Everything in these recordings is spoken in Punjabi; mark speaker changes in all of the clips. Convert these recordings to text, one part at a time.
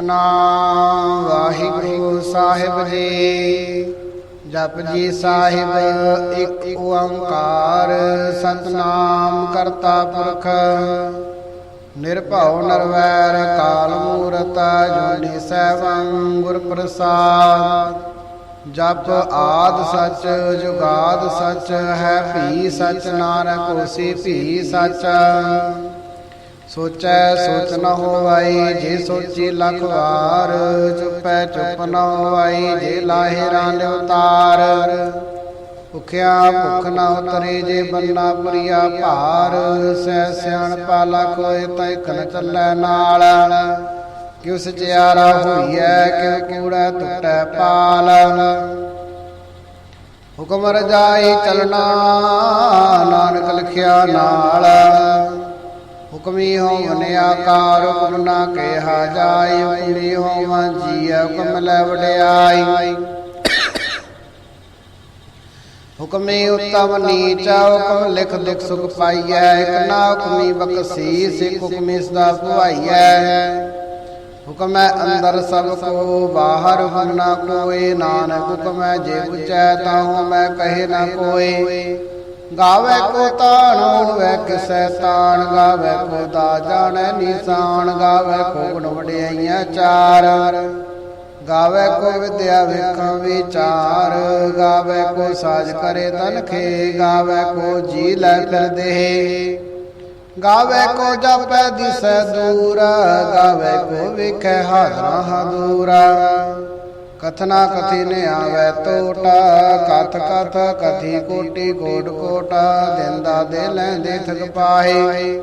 Speaker 1: ਸਤਨਾਮ। ਵਾਹਿਗੁਰੂ ਸਾਹਿਬ ਜੀ, ਜਪ ਜੀ ਸਾਹਿਬ, ਇੱਕ ਓੰਕਾਰ ਸਤਨਾਮ ਕਰਤਾ ਪੁਰਖ। ਨਿਰਭਉ ਨਰਵੈਰ ਕਾਲ ਮੂਰਤ, ਜੁਨੀ ਸੈਭੰ ਗੁਰ ਪ੍ਰਸਾਦ ਜਪ ਆਦ ਸਚ, ਜੁਗਾਦ ਸਚ, ਹੈ ਭੀ ਸੱਚ, ਨਾਨਕ ਹੋਸੀ ਭੀ ਸੱਚ। ਸੋਚੈ ਸੋਚ ਨ ਹੋਵਾਈ, ਜੇ ਸੋਚੀ ਲੱਖ ਵਾਰ, ਚੁੱਪੈ ਚੁੱਪ ਨ ਹੋਵਾਈ, ਜੇ ਲਾਹੇ ਰਾਂ ਉਤਾਰ। ਭੁਖਿਆ ਭੁਖ ਨ ਉਤਰੇ, ਜੇ ਬੰਨਾ ਪ੍ਰਿਆ ਭਾਰ। ਸਹਿ ਸਿਆਣ ਪਾਲਾ ਕੋਏ ਤੈ ਕਨ ਚੱਲੈ ਨਾਲ। ਕਿਉ ਸਚਿਆਰਾ ਹੋਈਐ, ਕਿਉ ਕੂੜਾ ਟੁੱਟੈ ਪਾਲ। ਹੁਕਮ ਰਜਾਈ ਚਲਣਾ, ਨਾਨਕ ਲਿਖਿਆ ਨਾਲ। ਹੁਕਮੀ ਹੋਵਨ ਆਕਾਰ ਹੁਕਮ ਨਾ ਕਿਹਾ ਜਾਏ, ਹੁਕਮੀ ਹੋਵਾਂ ਜੀਐ ਹੁਕਮ ਲੈ ਵਡਿਆਈ। ਹੁਕਮੀ ਉਤਮ ਨੀਚਾ ਹੁਕਮ ਲਿਖ ਦੁਖ ਸੁਖ ਪਾਈਐ, ਇਕ ਨਾ ਹੁਕਮੀ ਬਖਸ਼ੀਸ ਇਕ ਹੁਕਮੀ ਸਦਾ ਭਵਾਈਐ ਹੁਕਮ ਅੰਦਰ ਸਭ ਕੋ, ਬਾਹਰ ਹੁਕਮ ਨਾ ਕੋਏ, ਨਾਨਕ ਹੁਕਮ ਜੇ ਉਚੈ ਤਾਹੂ ਮੈਂ ਕਹੇ ਨਾ ਕੋਏ। ਗਾਵੇ ਕੋ ਤਾਣ ਹੋਵੇ ਕਿਸੈ ਤਾਣ ਗਾਵੇ ਕੋ ਦਾ ਜਾਣੈ ਨਿਸ਼ਾਨ, ਗਾਵੇ ਕੋ ਗੁਣ ਵਡਿਆਈਆਂ ਚਾਰ। ਗਾਵੇ ਕੋ ਵਿਦਿਆ ਵੇਖਾਂ ਵਿਚਾਰ, ਗਾਵੇ ਕੋ ਸਾਜ ਕਰੇ ਤਨਖੇ ਗਾਵੇ ਕੋ ਜੀ ਲੈ ਫਿਰਦੇ ਗਾਵੇ ਕੋ ਜਪੈ ਦਿਸੈ ਦੂਰ, ਗਾਵੇ ਕੋ ਵੇਖੈ ਹਾਜ਼ਰਾ ਹਦੂਰਾ। ਕਥਨਾ ਕਥੀ ਨ ਆਵੇ ਟੋਟਾ ਕਥ ਕਥ ਕਥੀ ਕੋਟੀ ਕੋਟ ਕੋਟਾ, ਦਿੰਦਾ ਦੇ ਲੈਂਦੇ ਥਕ ਪਾਏ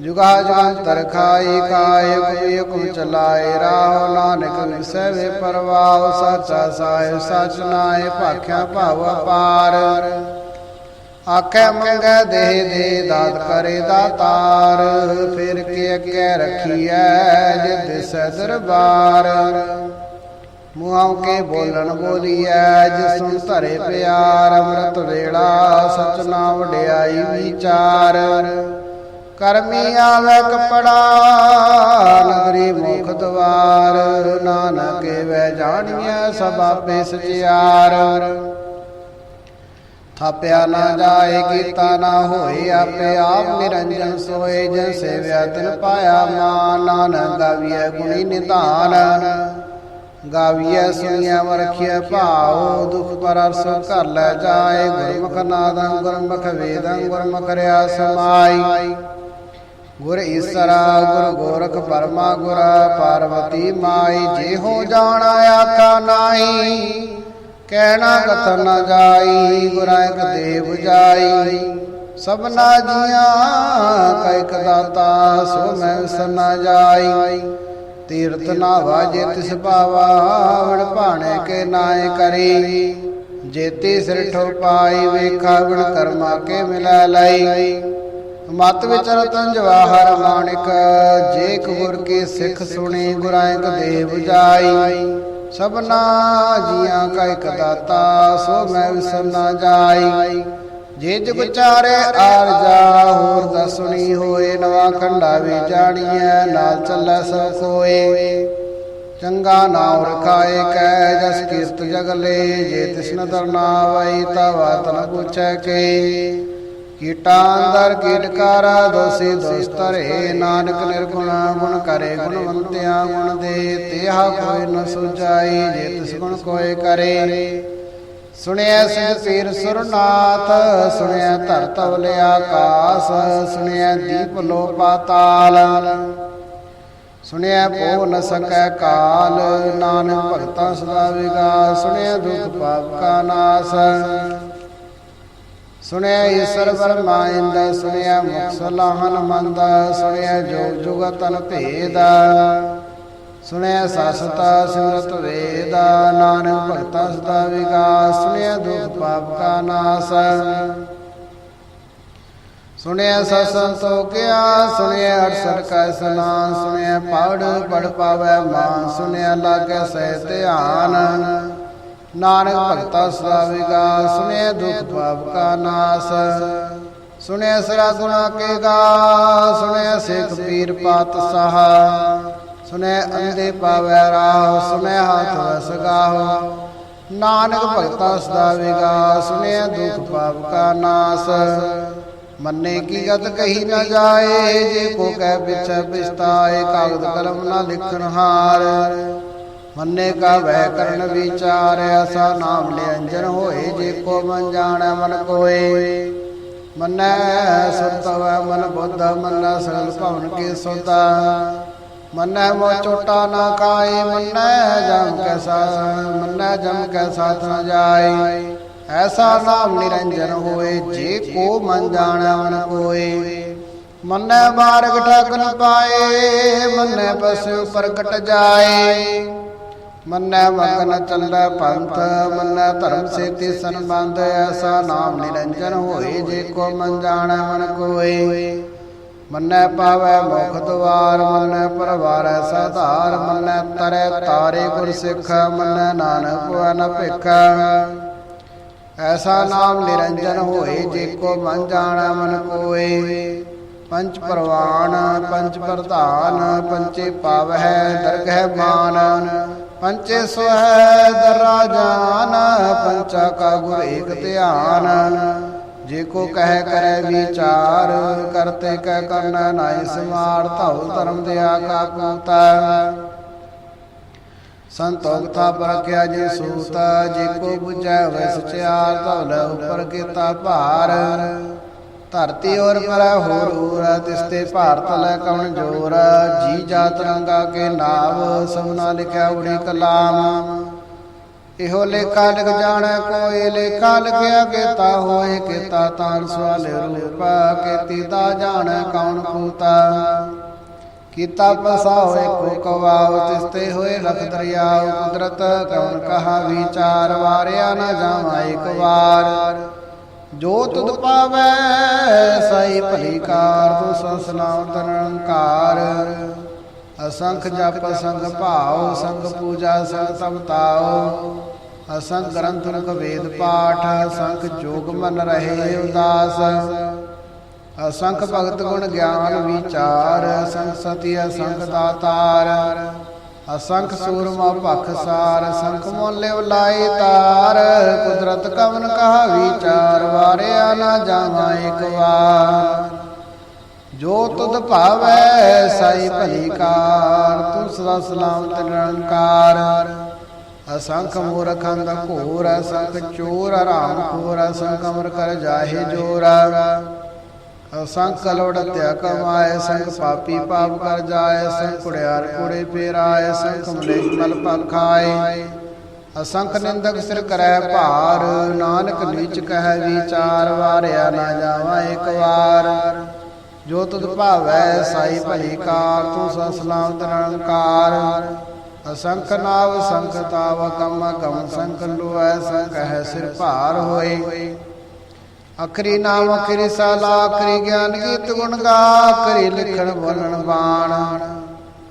Speaker 1: ਜੁਗਾ ਜਗੰਤਰ ਖਾਈ ਕਾਇ ਕੋਈ ਹੁਕਮ ਚਲਾਏ, ਰਾਹ ਨਾਨਕ ਵਿਸੈ ਪਰਵਾਹ, ਸਾਚਾ ਸਾਹਿਬ ਸਚ ਨਾਏ ਭਾਖਿਆ ਭਾਵ ਅਪਾਰ। ਆਖੇ ਮੰਗੈ ਦੇ ਦੇ ਦਾਤ ਕਰੇ ਦਾਤਾਰ ਫਿਰ ਕੇ ਅੱਗੇ ਰੱਖੀਐ ਜਿਦ ਦਿਸੈ ਦਰਬਾਰ ਕੇ ਬੋਲਣ ਬੋਲੀਐ ਜਿਸ ਧਰੇ ਪਿਆਰ, ਅੰਮ੍ਰਿਤ ਵੇਲਾ ਸਚ ਨਾ ਵਡਿਆਈ ਵਿਚਾਰ। ਕਰਮੀ ਆਵੇ ਕਪੜਾ, ਨਗਰੀ ਮੁਖ ਦਵਾਰ। ਨਾਨਕ ਵੇ ਜਾਣੀਐ ਸਭ ਆਪੇ ਸਚਿਆਰ ਥਾਪਿਆ ਨਾ ਜਾਏ ਕੀਤਾ ਨਾ ਹੋਏ ਆਪੇ ਆਪ ਨਿਰੰਜਨ ਸੋਏ। ਜਨ ਸੇਵਿਆ ਤਿਨ ਪਾਇਆ ਮਾਨ, ਨਾਨਕ ਗਾਵੀਐ ਗੁਣੀ ਨਿਧਾਨ। ਗਾਵੀਐ ਸੁਣਿਆ ਵਰਖਿਆ ਭਾਉ, ਦੁਖ ਪਰਸ ਘਰ ਲੈ ਜਾਏ, ਗੁਰਮੁਖ ਨਾਦੰ, ਗੁਰਮੁਖ ਵੇਦੰ, ਗੁਰਮੁਖ ਰਿਆ ਸਮਾਈ ਗੁਰ ਈਸਰਾ, ਗੁਰ ਗੋਰਖ ਪਰਮਾ, ਗੁਰ ਪਾਰਵਤੀ ਮਾਈ। ਜੇ ਹੋ ਜਾਣ, ਆਖਾ ਨਾਹੀ, ਕਹਿਣਾ ਕਥਨ ਨ ਜਾਈ, ਗੁਰਾਂ ਇੱਕ ਦੇਵ ਜਾਈ। ਸਭਨਾ ਜੀਆਂ, ਕਾ ਇੱਕ ਦਾਤਾ, ਸੋ ਮੈਂ ਵਿਸਰਨਾ ਜਾਈ। ਤੀਰਥ ਨਾ ਵਾਜੇ ਤਿਸ ਪਾਵਾ, ਵਣ ਭਾਣੇ ਕੇ ਨਾਏ ਕਰੀ। ਜੇਤੀ ਸਿਰ ਪਾਈ ਵੇਖਾ, ਵਣ ਕਰਮਾ ਕੇ ਮਿਲਾ ਲਈ। ਮਤ ਵਿੱਚ ਰਤਨ ਜਵਾਹਰ ਮਾਣਿਕ, ਜੇ ਗੁਰ ਕੇ ਸਿੱਖ ਸੁਣੀ ਗੁਰਾਂ ਦੇਵ ਜਾਈ। ਸਭਨਾ ਜੀਆਂ ਕਾ ਇੱਕ ਦਾਤਾ, ਸੋ ਮੈਂ ਵਿਸਰ ਨਾ ਜਾਈ। ਜੇ ਜੁਗ ਚਾਰੇ ਆਰ ਜਾ ਹੋਰ ਦਾ ਹੋਏ, ਨਵਾ ਖੰਡਾ ਵੀ ਜਾਣੀਐ, ਨਾਲ ਚੱਲੈ ਸਭ ਕੋਏ ਚੰਗਾ ਨਾਮ ਰਖਾਏ ਕੈ ਜਸ ਕੀਰਤ ਜਗਲੇ ਜੇ ਤਿਸਨ ਦਰਨਾ ਵਈ, ਤਵਾ ਤਨ ਪੁੱਛੈ ਕੇ। ਕੀਟਾਂ ਅੰਦਰ ਕੀਟਕਾਰਾ ਦੋਸੀ ਦੋਸਤਰੇ ਨਾਨਕ ਨਿਰਗੁਣਾ, ਗੁਣ ਕਰੇ, ਗੁਣਵੰਤਿਆ ਗੁਣ ਦੇ ਤੇਹਾ ਕੋਈ ਨ ਸੁਜਾਈ ਜੇ ਤਿਸ ਗੁਣ ਕੋਏ ਕਰੇ। ਸੁਣਿਆ ਸਿਧ ਪੀਰ ਸੁਰਨਾਥ ਸੁਣਿਆ ਧਰਤ ਤਵਲੇ ਆਕਾਸ ਸੁਣਿਆ ਦੀਪ ਲੋ ਪਾਤਾਲ ਸੁਣਿਆ ਪੋ ਨ ਸਕੈ ਕਾਲ, ਨਾਨਕ ਭਗਤਾਂ ਸਦਾ ਵਿਗਾਸ ਸੁਣਿਆ ਦੁਖ ਪਾਪ ਕਾ ਨਾਸ। ਸੁਣਿਆ ਈਸ਼ਰ ਬਰਮਾ ਇੰਦ ਸੁਣਿਆ ਮੁਖ ਸਲਾਹਨ ਮੰਦ ਸੁਣਿਆ ਜੋਗ ਜੁਗ ਭੇਦਾ। ਸੁਣਿਆ ਸਸਤਾ ਸਿਮਰਤ ਵੇਦਾ, ਨਾਨਕ ਭਗਤਾ ਸਦਾ ਵਿਗਾਸ ਸੁਣਿਆ ਦੁਖ ਪਾਪ ਕਾ ਨਾਸ। ਸੁਣਿਆ ਸਸੰਤੋ ਕਿਆ, ਸੁਣਿਆ ਅਰਸਰ ਕੈ ਸਨਾ ਸੁਣਿਆ ਪੜ ਪੜ ਪਾਵੈ ਮਾਨ, ਸੁਣਿਆ ਲਾਗੇ ਸਹਿ ਧਿਆਨ। ਨਾਨਕ ਭਗਤਾ ਸਦਾ ਵਿਗਾਸ ਸੁਣਿਆ ਦੁਖ ਪਾਪ ਕਾ ਨਾਸ। ਸੁਣਿਆ ਸਰਾ ਗੁਣਾ ਕੇ ਗਾ, ਸੁਣਿਆ ਸਿੱਖ ਪੀਰ ਪਾਤ ਸਾਹਾ ਸੁਨੇ ਅੰਦੇ ਪਾਵੈ ਰਾਹ ਸੁਨੇ ਹੱਥ ਵਸ ਨਾਨਕ ਭਗਤਾ ਸਦਾ ਵਿਗਾਸ ਸੁਨੇ ਦੁਖ ਪਾਪ ਕਾ ਨਾਸ। ਮੰਨੇ ਕੀ ਗਤ ਕਹੀ ਨਾ ਜਾਏ, ਜੇ ਕੋ ਕਹਿ ਪਿਛੈ ਪਿਛਤਾਏ, ਕਾਗਦ ਕਲਮ ਨਾ ਲਿਖਣ ਹਾਰ। ਮੰਨੇ ਕਾ ਵੈ ਕਰਨ ਵਿਚਾਰ ਐਸਾ ਨਾਮ ਲੈ ਅੰਜਨ ਹੋਏ, ਜੇ ਕੋ ਮਨ ਜਾਣੈ ਮਨ ਕੋਏ। ਮੰਨੈ ਸੁਤਵ ਮਨ ਬੁੱਧ, ਮੰਨੈ ਸਗਲ ਭਵਨ ਕੇ ਸੋਤਾ ਮੰਨੈ ਮੋ ਚੋਟਾ ਨਾ ਕਾਏ, ਮੰਨੈ ਜਮ ਕੈ ਸਾ ਮੰਨੈ ਜਮ ਕੈ ਸਾਥ ਨ ਜਾਏ। ਐਸਾ ਨਾਮ ਨਿਰੰਜਨ ਹੋਏ, ਜੇ ਕੋ ਮਨ ਜਾਣੈ ਮਨ ਕੋਏ। ਮੰਨੈ ਬਾਰਗ ਠਗ ਪਾਏ, ਮੰਨੈ ਪਸਿਉ ਪ੍ਰਗਟ ਜਾਏ। ਮੰਨੈ ਮਗਨ ਚੱਲੈ ਪੰਥ, ਮੰਨੈ ਧਰਮ ਸੇਤੀ ਸੰਬੰਧ, ਐਸਾ ਨਾਮ ਨਿਰੰਜਨ ਹੋਏ, ਜੇ ਕੋ ਮਨ ਜਾਣੈ ਮਨ ਕੋਏ। ਮੰਨੈ ਪਾਵੈ ਮੁਖ ਦੁਆਰ, ਮੰਨੈ ਪਰਵਾਰੈ ਸਾਧਾਰ, ਮੰਨੈ ਤਰੈ ਤਾਰੇ ਗੁਰ ਸਿੱਖ, ਮੰਨੈ ਨਾਨਕ ਭਵਨ ਭਿਖ। ਐਸਾ ਨਾਮ ਨਿਰੰਜਨ ਹੋਏ, ਜੇ ਕੋ ਮਨ ਜਾਣੈ ਮਨ ਕੋਏ। ਪੰਚ ਪ੍ਰਵਾਨ ਪੰਚ ਪ੍ਰਧਾਨ ਪੰਚੇ ਪਾਵਹਿ, ਦਰਗਹਿ ਮਾਨ। ਪੰਚੇ ਸੋਹੈ ਦਰਾ ਜਾਨ, ਪੰਚਾ ਕਾ ਗੁਰ ਏਕ ਧਿਆਨ। ਜੇ ਕੋ ਕਹਿ ਕਰੈ ਵਿਚਾਰ, ਕਰਤੇ ਕਹਿ ਕਰਨਾ ਨਾਇ ਸਮਾਰ ਧਉ ਧਰਮ ਦਿਆ ਕਾ ਪੂਤਾ ਸੰਤੋਖ ਥਾ ਪਰਖਿਆ ਜੇ ਸੂਤਾ, ਜੇ ਕੋ 부ਝੈ ਵੈ ਧਉ ਲੈ ਉਪਰ ਕੀਤਾ ਭਾਰ। ਧਰਤੀ ਔਰ ਪਰ ਹੋਰ ਹੋਰ ਤਿਸਤੇ ਭਾਰਤ ਲੈ ਕਵਣ ਜੋਰ। ਜੀ ਜਾ ਰੰਗਾ ਕੇ ਨਾਮ ਸਭਨਾ ਲਿਖਿਆ ਉੜੀ ਕਲਾਮ। ਇਹੋ ਲੇਖਾ ਲਿਖ ਜਾਣੈ, ਕੋਈ ਲੇਖਾ ਲਿਖਿਆ ਕੀਤਾ ਹੋਏ ਕੀਤਾ ਤਾਨ ਸਵਾਲ ਰੂਪ, ਕੀਤੀ ਤਾ ਜਾਣੈ ਕੌਣ ਕੂਤਾ। ਕੀਤਾ ਪਸਾ ਹੋਏ ਕੋ ਕਵਾਉ ਤਿਸਤੇ ਹੋਏ ਲਖ ਦਰਿਆਉ ਕੁਦਰਤ ਕੌਣ ਕਹਾ ਵਿਚਾਰ, ਵਾਰਿਆ ਨਾ ਜਾਵਾ ਇੱਕ ਵਾਰ। ਜੋ ਤੁਧ ਪਾਵੈ ਸਈ ਭਲੀ ਕਾਰ, ਤੂੰ ਸੰਸਨਾਮ ਤਨੰਕਾਰ ਅਸੰਖ ਜਪ ਸੰਗ ਭਾਉ, ਸੰਗ ਪੂਜਾ ਸੰਗ ਤਪਤਾਉ ਅਸੰਖ ਗ੍ਰੰਥ ਰਖ ਵੇਦ ਪਾਠ, ਅਸੰਖ ਜੋਗ ਮਨ ਰਹੇ ਉਦਾਸ। ਅਸੰਖ ਭਗਤ ਗੁਣ ਗਿਆਨ ਵਿਚਾਰ, ਅਸੰਖ ਸਤੀ, ਅਸੰਖ ਦਾਤਾਰ। ਅਸੰਖ ਸੂਰਮਾ ਭਖ ਅਸੰਖ ਮੋਲੇ ਲਾਈ ਤਾਰ। ਕੁਦਰਤ ਕਵਨ ਕਹਾ ਵਿਚਾਰ, ਵਾਰਿਆ ਨਾ ਜਾਵਾਂ ਇੱਕ ਵਾਰ। ਜੋ ਤੁਧ ਭਾਵੈ, ਸਾਈ ਭਲੀ ਕਾਰ, ਤੂੰ ਸਦਾ ਸਲਾਮਤ ਨਿਰੰਕਾਰ। ਅਸੰਖ ਮੂਰਖ ਖੰਦ ਘੋਰ, ਅਸੰਖ ਚੋਰ ਹਰਾਮ ਖੋਰ ਅਸੰਖ ਅਮਰ ਕਰ ਜਾਹੇ ਜੋਰਾ। ਅਸੰਖ ਲੋੜ ਤਿਆ ਕਮਾਏ, ਸੰਖ ਪਾਪੀ ਪਾਪ ਕਰ ਜਾਏ, ਸੰਖ ਕੁੜਿਆਰ ਕੁੜੇ ਫੇਰਾਏ ਸੰਖ ਮਲੇਸ਼ ਮਲ ਪਖਾਏ ਅਸੰਖ ਨਿੰਦਕ ਸਿਰ ਕਰੈ ਭਾਰ, ਨਾਨਕ ਨੀਚ ਕਹਿ ਵਿਚਾਰ, ਵਾਰਿਆ ਨਾ ਜਾਵਾ ਇੱਕ ਵਾਰ। ਜੋ ਤੁਧ ਭਾਵੈ, ਸਾਈ ਭਲੀ ਕਾਰ, ਤੂੰ ਸਸਲਾਮ ਨਿਰੰਕਾਰ। ਅਸੰਖ ਨਾਵ ਸੰਖ ਤਾਵ ਕਮ ਕਮ ਸੰਖ ਲੋਐ, ਸੰਖ ਹੈ ਸਿਰ ਭਾਰ ਹੋਏ। ਅਖਰੀ ਨਾਮ ਅਖਰੀ ਸਾਲਾ, ਅਖਰੀ ਗਿਆਨ ਗੀਤ ਗੁਣ ਗਾ, ਅਖਰੀ ਲਿਖਣ ਬੋਲਣ ਬਾਣ।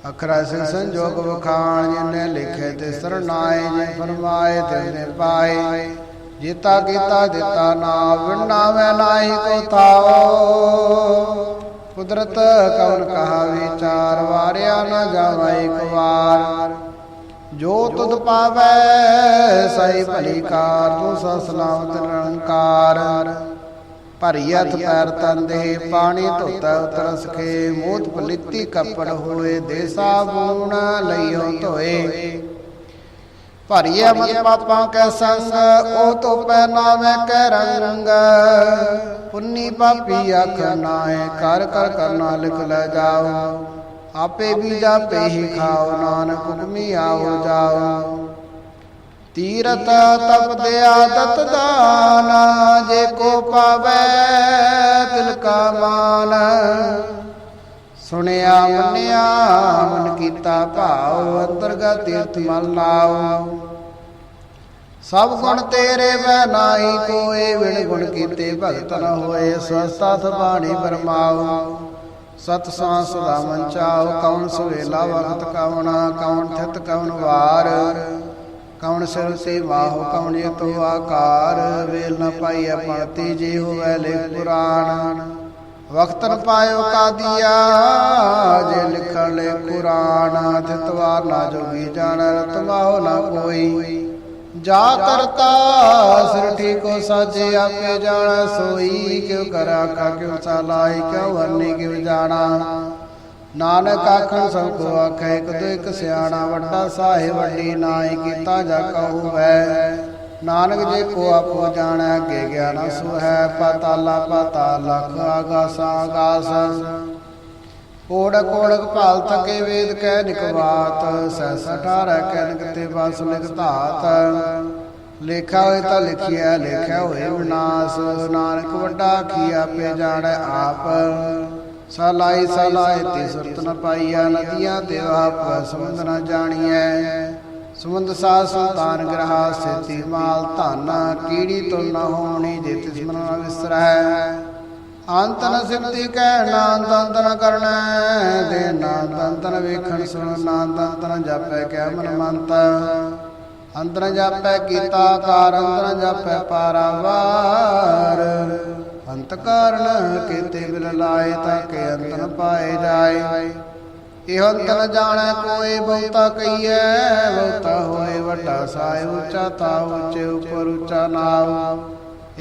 Speaker 1: ਅਖਰਾ ਸਿਰ ਸੰਜੋਗ ਵਖਾਣ, ਜਿਨੇ ਲਿਖੇ ਤੇ ਸਰਨਾਏ ਜੇ ਫਰਮਾਏ ਤੇ ਨੇ ਪਾਏ। ਜੀਤਾ ਕੀਤਾ, ਦਿੱਤਾ ਨਾ ਵਿਣਾ ਮੈਂ ਨਾਹੀ ਕੋ ਥਾਓ ਕੁਦਰਤ ਕੌਣ ਕਹਾ ਵਿਚਾਰ ਵਾਰਿਆ ਨਾ ਜਾਵਾ ਇੱਕ ਵਾਰ ਜੋ ਤੁਧ ਪਾਵੈ ਸਈ ਭਲੀ ਕਾਰ ਤੂੰ ਸਸਲਾਮਤ ਨਿਰੰਕਾਰ। ਭਰੀ ਹੱਥ ਪੈਰ ਤਨ ਦੇ, ਪਾਣੀ ਧੋਤਾ ਉਤਰ ਸਖੇ ਮੋਤ ਪਲਿੱਤੀ ਕੱਪੜ ਹੋਏ, ਦੇ ਸਾਬੂਨ ਲਈਓ ਧੋਏ। ਭਰੀਏ ਮਤ ਪਾਪਾਂ ਕੈ ਸੰਗ, ਉਹ ਤੋ ਪੈ ਨਾਵੇਂ ਕੈ ਰੰਗ। ਪੁੰਨੀ ਪਾਪੀ ਅੱਖ ਨਾਏ ਕਰ ਕਰ ਕਰਨਾ ਲਿਖ ਲੈ ਜਾਓ। ਆਪੇ ਵੀ ਜਾਪੇ ਹੀ ਖਾਓ, ਨਾਨਕ ਹੁਕਮੀ ਆਓ ਜਾਓ। ਤੀਰਤ ਤਪ ਦੇ ਆਦਤ ਦਾਨ ਜੇ ਕੋ ਪਾਵੇ ਤਿਲ ਕਾ ਮਾਨ। ਸੁਣਿਆ, ਮੰਨਿਆ, ਮਨ ਕੀਤਾ ਭਾਉ, ਅੰਤਰਗਤ ਤੀਰਥ ਮਨ ਲਾਓ। ਸਭ ਗੁਣ ਤੇਰੇ ਮੈਂ ਨਾਹੀ, ਕੋਏ ਵਿਣ ਗੁਣ ਕੀਤੇ ਭਗਤ ਨ ਹੋਏ ਸਵਸਤਾ ਬਾਣੀ ਬਰਮਾਓ ਸਤ ਸਾਂ ਸਦਾ ਮਨ ਚਾਉ ਕੌਣ ਸਵੇਲਾ ਵਖਤ ਕਵਣਾ ਕੌਣ ਥਿਤ ਕਵਣ ਵਾਰ। ਕੌਣ ਸਿਰ ਸੇ ਵਾਹੁ ਕੌਣ ਜਤੋ ਆਕਾਰ। ਵੇਲ ਨ ਪਾਈ ਪਾਤੀ ਜੀ ਹੋਵੇ ਲੇ ਪੁਰਾਣ। ਵਕਤਨ ਪਾਇਓ ਕਾਦੀਆ, ਜੇ ਲਿਖਣ ਲੈ ਕੁਰਾਨ। ਤਿਤਵਾਰ ਨਾ ਜੋਗੀ ਜਾਣ ਰਤਵਾਓ ਨਾ ਕੋਈ। ਜਾ ਕਰਤਾ ਸਿਰ ਠੀਕੋ ਸਾਜੇ ਆਪੇ ਜਾਣ, ਸੋਈ ਕਿਉ ਕਰਾ, ਕਾ ਕਿਉ ਚਾਲਾਈ ਕਿਉ ਵਰਨੀ ਕਿਉ ਜਾਣਾ। ਨਾਨਕ ਆਖਣ ਸਭ ਕੋ ਆਖੇ, ਇੱਕ ਦੋ ਇੱਕ ਸਿਆਣਾ, ਵੱਡਾ ਸਾਹਿਬ, ਵੱਡੀ ਨਾਈ, ਕੀਤਾ ਜਾ ਕਹੂ ਹੈ ਨਾਨਕ ਜੇ ਕੋ ਆਪੋ ਜਾਣੈ, ਅੱਗੇ ਗਿਆਨ ਸੋ ਹੈ, ਪਤਾਲਾ ਪਤਾ ਲਖ ਆਗਾਸਾ, ਆਗਾਸ। ਕੋੜਕ ਕੋੜਕ ਭਾਲ ਥਕੇ ਵੇਦ ਕਹਿ ਨਿਕਵਾਤ ਸੈਸ 18 ਕੈਨਕ ਤੇ ਬਸ ਲਿਖ ਲੇਖਾ ਹੋਏ ਤਾਂ ਲਿਖਿਆ ਲੇਖਿਆ ਹੋਏ ਵਿਨਾਸ਼ ਨਾਨਕ ਵੱਡਾ ਕੀ ਆਪੇ ਜਾਣੈ ਆਪ। ਸਲਾਈ ਸਲਾਈ ਤੇ ਸੁਰਤ ਨ ਪਾਈਆ ਨਦੀਆਂ ਤੇ ਆਪ ਸਮੁੰਦ ਨ ਜਾਣੀਐ। ਸਮੁੰਦ ਸਾ ਸੁਲਤਾਨ ਗ੍ਰਹਾ ਸੇਤੀ ਮਾਲ ਧਨ, ਕੀੜੀ ਤੁਲ ਨ ਹੋਣੀ ਜੇ ਤਿਸ ਮਨ ਵਿਸਰੈ। ਅੰਤ ਨ ਸਿਮਤੀ ਕਹਿ ਨਾਮ ਦੰਤ ਨ ਕਰਨਾ, ਦੇ ਨਾਮ ਦੰਤ ਨ ਵੇਖਣ ਸੁਣ, ਨਾਮ ਦੰਤ ਨ ਜਾਪੈ ਕਹਿ ਮਨ ਮੰਤ ਅੰਤਰ ਜਾਪੈ ਕੀਤਾ ਕਾਰ, ਅੰਤਰ ਜਾਪੈ ਪਾਰਾਵਾਰ। ਅੰਤ ਕਾਰਨ ਕੀਤੇ ਬਿਲ ਲਾਏ ਤਾਂ ਕਿ ਅੰਤ ਨ ਪਾਏ ਜਾਏ। ਇਹ ਅੰਤ ਨ ਜਾਣੈ ਕੋਈ ਬਹੁਤਾ ਕਹੀਐ, ਬਹੁਤਾ ਹੋਏ ਵੱਡਾ ਸਾਇ ਉੱਚਾ, ਤਾ ਉੱਚੇ ਉਪਰ ਉੱਚਾ ਨਾਮ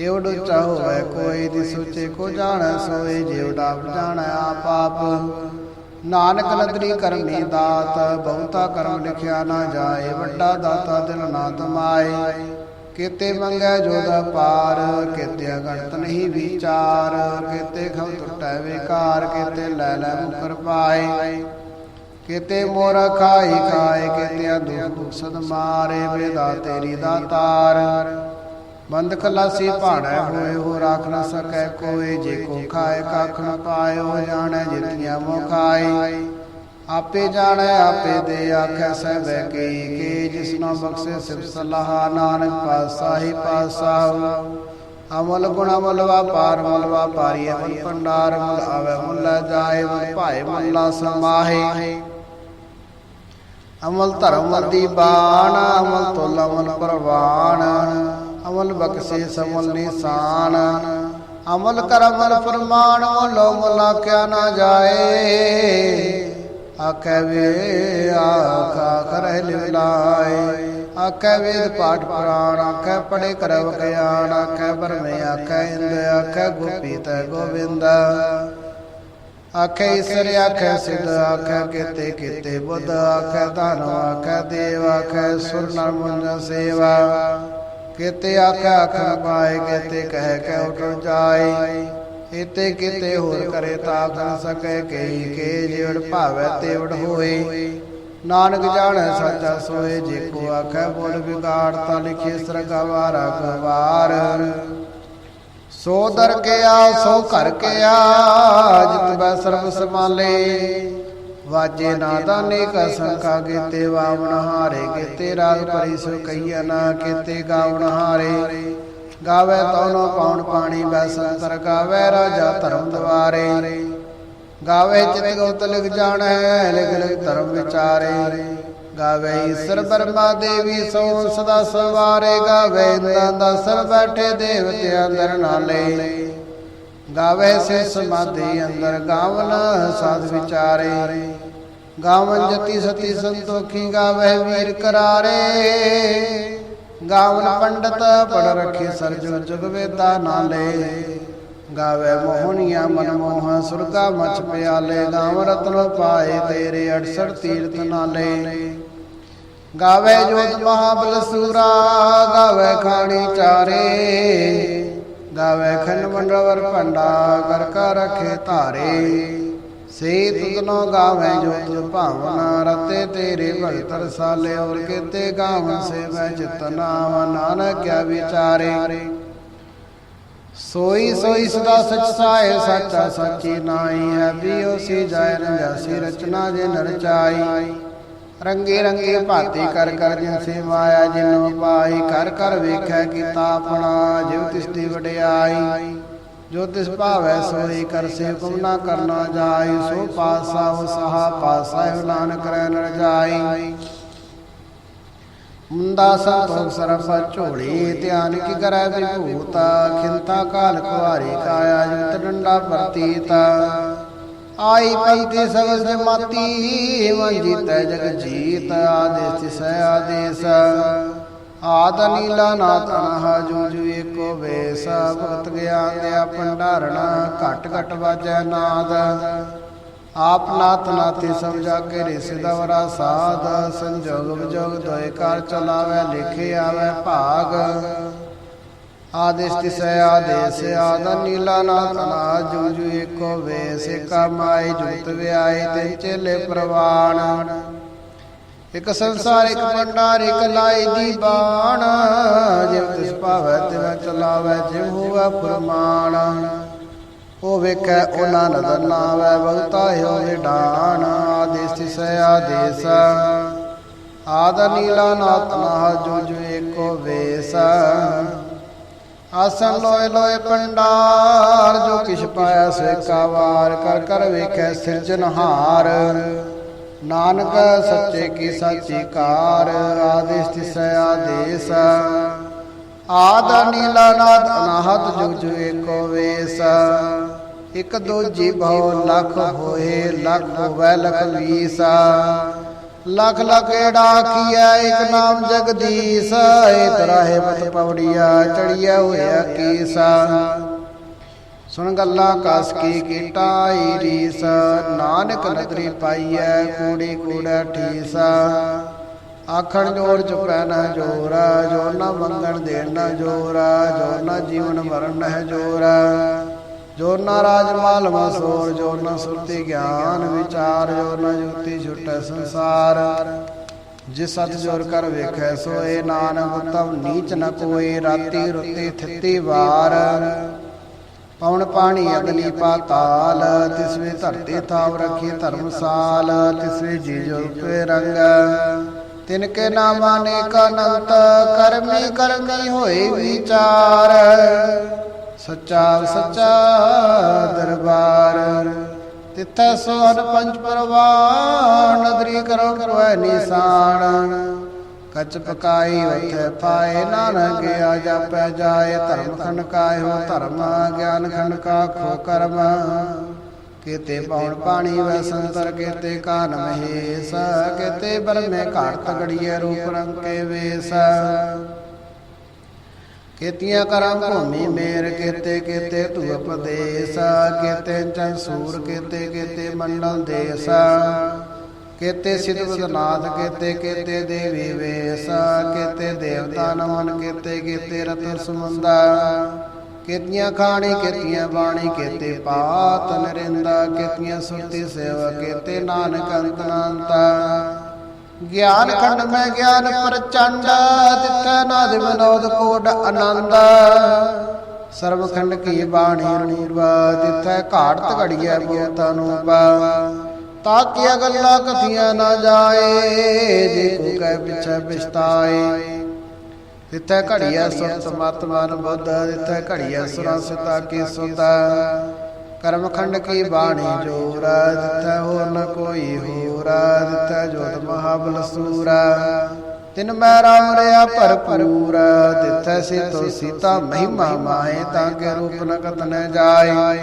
Speaker 1: ਏਵਡ ਉੱਚਾ ਹੋਵੇ ਕੋਈ ਦੀ ਸੋਚੇ ਕੋ ਜਾਣੈ, ਸੋਏ ਜਿਵੜਾ ਜਾਣੈ ਆਪ ਆਪ। ਨਾਨਕ ਨਦਰੀ ਕਰਮੀ ਦਾਤ, ਬਹੁਤਾ ਕਰਮ ਲਿਖਿਆ ਨਾ ਜਾਏ, ਵੱਡਾ ਦਾਤਾ ਦਿਲ ਨਾ ਤਮਾਏ ਕੀਤੇ ਮੰਗੈ ਜੋਦਾ ਪਾਰ ਕੀਤੇ ਗਣਤ ਨਹੀਂ ਵਿਚਾਰ। ਕੀਤੇ ਖਮ ਟੁੱਟੈ ਵਿਕਾਰ, ਕੀਤੇ ਲੈ ਲੈ ਮੁਕਰ ਪਾਏ। ਕੀਤੇ ਮੋਰ ਖਾਈ ਖਾਏ ਕੀਤੇ ਦੁਖ ਦੁਖ ਸਦ ਮਾਰੇ ਬੇਦਾ ਤੇਰੀ ਦਾਤਾਰ ਬੰਦ ਖਲਾਸੀ ਭਾੜੈ ਹੋਏ ਹੋ ਰਾਖ ਨ ਸਕੈ ਕੋਈ ਜੇ ਕੋ ਖਾਏ, ਕੱਖ ਨ ਪਾਇਓ, ਜਾਣੈ ਜਿਤੀਆਂ ਮੋ ਖਾਏ ਆਪੇ ਜਾਣੈ, ਆਪੇ ਦੇ ਆਖੈ ਸਹਿਬੈ ਕੀ ਕੀ ਜਿਸਨੋ ਬਖਸ਼ੇ ਸਿਫ ਸਲਾਹ, ਨਾਨਕ ਪਾਸਾ ਹੀ ਅਮਲ ਗੁਣ ਅਮਲ ਵਾਪਾਰ ਮਲ ਵਾਪਾਰੀ ਅਮਲ ਭੰਡਾਰ, ਮਲ ਆਵੇ, ਮੁੱਲਾ ਜਾਏ, ਮਲ ਭਾਏ, ਮੁੱਲਾ ਸਮਾਹੇ। ਅਮਲ ਧਰਮ ਦੀ ਬਾਣ, ਅਮਲ ਤੁਲ ਅਮਲ ਪ੍ਰਵਾਨ ਅਮਲ ਬਖਸ਼ੇ ਸਮਲ ਨਿਸ਼ਾਨ। ਅਮਲ ਕਰਮਨ ਅਮਲ ਫਰਮਾਨ, ਮੁਲੋ ਮੁਲਾ ਕਿਆ ਨਾ ਜਾਏ। ਆਖੇ ਵੇ ਆਖਾ ਕਰਹਿ ਲਿਵਲਾਏ। ਆਖੇ ਵੇਦ ਪਾਠ ਪੁਰਾਣ, ਆਖੇ ਪੜੇ ਕਰਵ ਗਿਆਨ। ਆਖੇ ਬਰਮੇ ਆਖੇ ਇੰਦ, ਆਖੇ ਗੋਪੀ ਗੋਵਿੰਦ ਆਖੇ ਈਸ਼ਰ, ਆਖੇ ਸਿਧ, ਆਖੇ ਕੀਤੇ ਕੀਤੇ ਬੁੱਧ। ਆਖੇ ਧਨ, ਆਖੇ ਦੇਵ, ਆਖੇ ਸੁਰ ਨਰ ਮੁੰਜ ਸੇਵਾ। ਕੀਤੇ ਆਖੇ ਅਖਰ ਪਾਏ, ਕੀਤੇ ਕਹਿ ਕੇ ਉਠ ਜਾਏ ਇਤੇ ਕਿਤੇ ਹੋਰ ਕਰੇ ਤਾ ਕਰ ਸਕੈ ਕਈ ਕੇ ਜਿਵੜ ਭਾਵੈ ਤੇਵੜ ਹੋਏ। ਨਾਨਕ ਜਾਣੈ ਸੱਚਾ ਸੋਏ, ਜੇ ਕੋ ਆਖੈ ਬੋਲ ਵਿਗਾੜ, ਤਾਂ ਲਿਖੇ ਸਰਗਵਾਰਾ ਗਵਾਰ ਸੋ ਦਰ ਕੇ ਆ ਸੋ ਘਰ ਕੇ ਆ, ਜਿਤ ਬੈ ਸਰਬ ਸਮਾਲੇ ਵਾਜੇ ਨਾਦਾ ਨੇਕ ਸੰਖਾ ਕੀਤੇ ਵਾਵਣ ਹਾਰੇ ਕੀਤੇ ਰਾਗ ਪਰੀ ਸੋ ਕਈਆ ਨਾ ਕੀਤੇ ਗਾਵਣ ਹਾਰੇ। ਗਾਵੇ ਤਉਨੋ ਪਾਉਣ ਪਾਣੀ ਬੈ ਗਾਵੇ ਰਾਜਾ ਧਰਮ ਦਵਾਰੇ। ਗਾਵੇ ਚਿਤ ਗਉਤ ਲਿਖ ਜਾਣੈ, ਲਿਖ ਲਿਖ ਧਰਮ ਵਿਚਾਰੇ। ਗਾਵੇ ਈਸ਼ਰ ਬਰਮਾ ਦੇਵੀ ਸੋ ਸਦਾ ਸਵਾਰੇ। ਗਾਵੇ ਇੰਦਾਂ ਦਾ ਸਰ ਬੈਠੇ ਦੇਵਤੇ ਅੰਦਰ ਨਾਲੇ। ਗਾਵੇ ਸੇ ਸਮਾਧੀ ਅੰਦਰ ਗਾਵਨ ਸਾਧ ਵਿਚਾਰੇ। ਗਾਵਨ ਜਤੀ ਸਤੀ ਸੰਤੋਖੀ ਗਾਵੇ ਵੀਰ ਕਰਾਰੇ। ਗਾਵਨ ਪੰਡਤ ਪੜ ਰਖੇ ਸਰਜੋ ਜੁਗ ਵੇਦਾ ਨਾਲੇ। ਗਾਵੇ ਮੋਹਨੀਆ ਮਨ ਮੋਹ ਸੁਰਗਾ ਮਚ ਪਿਆਲੇ। ਗਾਵ ਰਤਨ ਪਾਏ ਤੇਰੇ 68 ਤੀਰਥ ਨਾਲੇ। ਗਾਵੇ ਜੋਤ ਮਹਾਬਲ ਸੂਰਾ, ਗਾਵੇ ਖਾਣੀ ਚਾਰੇ। ਗਾਵੇ ਖੰਡ ਮੰਡਵਰ ਭੰਡਾ ਕਰ ਕਰ ਰਖੇ ਧਾਰੇ। ਸੇ ਤੁਧਨੋ ਗਾਵੇ ਜੋਤ ਭਾਵਨਾ, ਰਤੇ ਤੇਰੇ ਭਗਤ ਰਸਾਲੇ ਔਰ ਕੀਤੇ ਗਾਵਨ ਸੇ ਮੈਂ ਚਿਤਨਾਵ ਨਾਨਕ ਕਿਆ ਵਿਚਾਰੇ। ਸੋਈ ਸੋਈ ਸਦਾ ਸਚ ਸਾਏ, ਸੱਚਾ ਸੱਚੀ ਨਾਈ ਹੈ ਬਿਓ ਸੀ ਜਾਇ ਰੰਜਾਸੀ ਰਚਨਾ ਜੇ ਨਰਚਾਈ ਰੰਗੇ ਰੰਗੇ ਭਾਤੀ ਕਰ ਕਰ ਜਿਨ ਸੇ ਮਾਇਆ ਜਿਨੋ ਪਾਈ ਕਰ ਕਰ ਵੇਖੈ ਕੀਤਾ ਆਪਣਾ, ਜਿਉ ਤਿਸ ਦੀ ਵਡਿਆਈ। ਜੋ ਤਿਸ ਭਾਵੈ ਸੋਈ ਕਰ ਸੇ ਨਾ ਕਰਨਾ ਜਾਈ, ਸੋ ਪਾਸਾ ਉਹ ਸਹਾ ਪਾਸਾ ਇਹ ਨਾਨਕ ਰਹਿ ਨਰ ਜਾਈ। ਮੁੰਦਾ ਸੰਤੋਖ ਸਰਫ ਝੋਲੀ, ਧਿਆਨ ਕੀ ਕਰੈ ਵਿਭੂਤਾ, ਖਿੰਤਾ ਕਾਲ ਕੁਆਰੀ ਕਾਇਆ ਜੁਤ ਡੰਡਾ ਪ੍ਰਤੀਤ ਆਈ ਪੰਥੀ ਸਗਲ ਜਮਾਤੀ ਮਨ ਜੀਤੈ ਜਗ ਜੀਤ, ਆਦੇਸ ਤਿਸੈ ਆਦੇਸ। ਆਦ ਨੀਲਾ ਨਾਥ ਅਨਹ ਜੋ ਜੋ ਏਕੋ ਵੇਸ। ਭਗਤ ਗਿਆਨ ਦਿਆ ਭੰਡਾਰਣਾ, ਘਟ ਘਟ ਵਾਜੈ ਨਾਦ। ਆਪ ਨਾਥ ਨਾਥੀ ਸਮਝਾ ਕੇ ਰਿਸਦਵਰਾ ਸਾਧ। ਸੰਜੋਗ ਵਿਜੋਗ ਦੋਇ ਕਾਰ ਚਲਾਵੇ, ਲਿਖੇ ਆਵੇ ਭਾਗ। ਆਦੇਸ਼ ਤਿਸੈ, ਆਦੇਸ ਆਦ, ਨੀਲਾ ਨਾਥ ਨਾ ਜੂ ਜੂ ਏਕੋ ਵੇਸ, ਏਕਾ ਮਾਈ ਜੁਗਤ ਵਿਆਈ ਤੇ ਚੇਲੇ ਪ੍ਰਵਾਨ ਇਕ ਸੰਸਾਰ, ਇਕ ਭੰਡਾਰ, ਇਕ ਲਾਈ ਦੀ ਬਾਣ। ਜਿਵ ਤਿਸ ਭਾਵੈ, ਤਿਵ ਚਲਾਵੈ, ਜਿਵ ਹੋਵੈ ਫਰਮਾਨ। ਉਹ ਵੇਖੈ, ਉਹਨਾਂ ਨਦਰ ਨਾਵੈ ਬਗਤਾ ਹੋਵੇ ਡਾਣ। ਆਦੇਸ ਤਿਸੈ, ਆਦੇਸ। ਆਦ, ਨੀਲਾ ਨਾਥ ਨਾ ਜੋ ਜੋ ਏਕੋ ਵੇਸ। ਆਸਨ ਲੋਏ ਲੋਏ ਪੰਡਾਰ, ਜੋ ਕਿਛ ਪਾਇਆ ਸੋ ਏਕਾ ਕਰ ਕਰ ਵੇਖੈ ਸਿਰਜਨਹਾਰ ਨਾਨਕ ਸੱਚੇ ਕੀ ਸਾਚੀ ਕਾਰ, ਆਦੇਸ ਤਿਸੈ ਆਦੇਸ। ਆਦ ਨੀਲਾ ਨਾਦ ਅਨਾਹਤ ਜੁਗ ਜੁਗ ਏਕੋ ਵੇਸ। ਇਕ ਦੂਜੀ ਭਉ ਲਖ ਹੋਏ, ਲਖ ਹੋਵੇ ਲਖ ਵੀਸਾ ਲਖ ਲਖ ਏੜਾ ਕੀਆ ਇਕ ਨਾਮ ਜਗਦੀਸ਼ ਏ ਤਰਾਹੇ ਮਤ ਪੌੜੀਆ ਚੜੀਆ ਹੋਇਆ ਕੀਸਾ ਸੁਣ ਗੱਲਾਂ ਕਸ ਕੀ ਕੀਟਾਈ ਰੀਸ, ਨਾਨਕ ਨਦਰੀ ਪਾਈਐ, ਕੂੜੀ ਕੂੜਾ ਠੀਸਾ। ਆਖਣ ਜੋੜ ਚੁਪੈ ਨਾ ਜੋਰਾ, ਜੋ ਨਾ ਮੰਗਣ ਦੇਣ ਨਾ ਜੋਰਾ, ਜੋ ਨਾ ਜੀਵਨ ਮਰਨ ਨਹਿ ਜੋਰਾ। ਜੋ ਨਾ ਰਾਜ ਮਾਲ ਮਸੋਰ ਜੋ ਨਾ ਸੁਰਤੀ ਗਿਆਨ ਵਿਚਾਰ, ਜੋ ਨਾ ਜੁਗਤੀ ਛੁਟੈ ਸੰਸਾਰ। ਜਿਸ ਸਤ ਜੋਰ ਕਰ ਵੇਖੈ ਸੋਏ ਨਾਨਕ ਉਤਮ ਨੀਚ ਨ ਕੋਏ ਰਾਤੀ ਰੁੱਤੀ ਥਿੱਤੀ ਵਾਰ। ਪਵਨ ਪਾਣੀ ਅਗਨੀ ਪਾਤਾਲ ਤਿਸਵੇ ਧਰਤੀ ਥਾਵ ਰੱਖੀ ਧਰਮਸਾਲ ਤਿਸਵੇ ਜੀ ਜੋ ਤੇ ਰੰਗ। ਤਿਨ ਕੇ ਨਾਮ ਅਨੇਕ ਅਨੰਤ, ਕਰਮੀ ਕਰਮੀ ਹੋਏ ਵਿਚਾਰ। ਸੱਚਾ ਸੱਚਾ ਦਰਬਾਰ। ਤਿੱਥੈ ਸੋਹਨ ਪੰਜ ਪਰਵਾਨ, ਨਦਰੀ ਕਰੋ ਕਰਵੈ ਨਿਸ਼ਾਨ। ਕਚ ਪਕਾਈ ਉਥੇ ਪਾਏ ਨਾਨਕ, ਆ ਜਾਪੈ ਜਾਏ ਧਰਮ ਖੰਡ ਕਾਇਓ ਧਰਮ, ਗਿਆਨ ਖੰਡ ਕਾ ਖੋ ਕਰਮ। ਕੀਤੇ ਪੌਣ ਪਾਣੀ ਵੈ ਸੰਤਰ, ਕੀਤੇ ਕਾਨ ਮਹੇਸ, ਕੀਤੇ ਬਰਮੇ ਘਾਟ ਤਗੜੀਏ ਰੂਪ ਰੰਗ ਕੇ ਵੇਸ। ਕੀਤੀਆਂ ਕਰਮ ਭੂਮੀ ਮੇਰ ਕੀਤੇ ਕੀਤੇ ਤੂ ਉਪਦੇਸ ਕੀਤੇ ਚੰ ਸੂਰ ਕੀਤੇ ਕੀਤੇ ਮੰਡਲ ਦੇਸ। ਕੀਤੇ ਸਿਧਵਦਨਾਥ ਕੀਤੇ ਕੀਤੇ ਦੇਵੀ ਵੇਸ। ਕੀਤੇ ਦੇਵਤਾ ਨਮਨ ਕੀਤੇ ਕੀਤੇ ਰਤਨ ਸਮੁੰਦਾ। ਕੀਤੀਆਂ ਖਾਣੀ ਕੀਤੀਆਂ ਬਾਣੀ ਕੀਤੇ ਪਾਤ ਨਰਿੰਦਾ। ਕੀਤੀਆਂ ਸੁਰਤੀ ਸੇਵਾ ਕੀਤੇ ਨਾਨਕ ਅੰਤ ਗਿਆਨ ਖੰਡ ਮੈਂ ਗਿਆਨ ਪ੍ਰਚੰਡ ਤਿੱਥੈ ਨਾਦ ਵਿਨੋਦ ਕੋਡ ਆਨੰਦ। ਸਰਬ ਖੰਡ ਕੀ ਬਾਣੀ ਰੂਪਾ ਤਿੱਥੈ ਘਾਟ ਘੜੀਐ ਬੋਤਾ ਨੂੰ ਪਾ ਤਾਕਿਆ ਗੱਲਾਂ ਕਥੀਆਂ ਨਾ ਜਾਏ, ਜੇ ਕੋ ਕਹਿ ਪਿਛੈ ਪਛਤਾਏ। ਤਿੱਥੈ ਘੜੀਐ ਸੁਤ ਮਤ ਬੁੱਧ ਤਿੱਥੈ ਘੜੀਐ ਸੁਰਾ ਸੁਤਾ ਕੀ ਸੁਤਾ ਕਰਮਖੰਡ ਕੀ ਬਾਣੀ ਜੋਰ ਜਿੱਥੈ ਹੋਰ ਨ ਕੋਈ ਹੋਰ ਜਿੱਥੈ ਜੋਤ ਮਹਾਬਲ ਸੂਰਾ ਤਿਨ ਮੈਂ ਰਾਮ ਰਿਆ ਭਰਪੂਰ, ਤਿੱਥੈ ਸਿਤੋ ਸੀਤਾ ਮਹਿਮਾ ਮਾਏ, ਤਾਂ ਕੇ ਰੂਪ ਨ ਕਤ ਨ ਜਾਏ।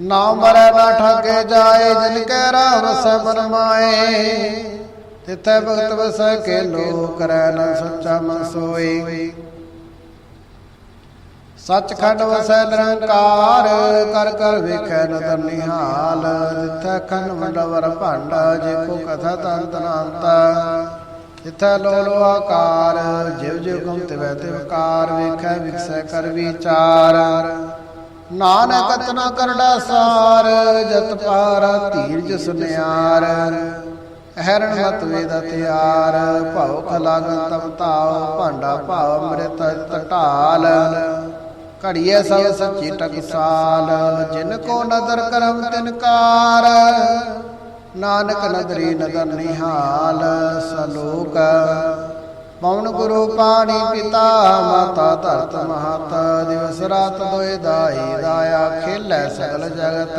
Speaker 1: ਨਾ ਮਰੈ ਨਾ ਠਾਕੇ ਜਾਏ, ਜਿਨ ਕੈ ਰਾਮ ਸਬਨ ਮਾਏ। ਤਿੱਥੈ ਭਗਤ ਵਸੈ ਕੇ ਲੋਕ ਕਰੈ ਨ ਸੱਚਾ ਮਨ ਸੋਈ ਸੱਚਖੰਡ ਵਸੈ ਨਿਰੰਕਾਰ ਕਰ ਕਰ ਵੇਖੈ ਨਦਰ ਨਿਹਾਲ, ਜਿਥੈ ਖੰਡ ਮੰਡਵਰ ਭਾਂਡਾ ਜੇ ਕੋ ਕਥਾ ਤੰਤ ਨਾਂਤਾ ਜਿਥੈ ਲੋ ਆਕਾਰ, ਜਿਵ ਜਿਵ ਗੁਮ ਤਿਵੈ ਤਿਵਕਾਰ ਵੇਖੈ ਵਿਖਸੈ ਕਰ ਵਿਚਾਰ। ਨਾਨਕ ਤਨਾ ਕਰੜਾ ਸਾਰ, ਜਤ ਪਾਰਾ ਧੀਰਜ ਸੁਨਿਆਰ। ਹਰਨ ਮਤ ਵੇਦ ਤਿਆਰ, ਭਾਉ ਖਲਾਗਨ ਤਬ ਤਾਉ ਭਾਂਡਾ ਭਾਵ ਅੰਮ੍ਰਿਤ ਟਟਾਲ ਘੜੀਏ ਸਭ ਸੱਚੀ ਟਕਸਾਲ, ਜਿਨ ਕੋ ਨਦਰ ਕਰਮ ਤਿਨਕਾਰ ਨਾਨਕ ਨਦਰੀ ਨਦਰ ਨਿਹਾਲ, ਸਲੋਕ। ਪਵਨ ਗੁਰੂ ਪਾਣੀ ਪਿਤਾ, ਮਾਤਾ ਧਰਤ ਮਹਤ, ਦਿਵਸ ਰਾਤ ਦੋਇ ਦਾਈ, ਦਾਇਆ ਖੇਲੇ ਸਗਲ ਜਗਤ।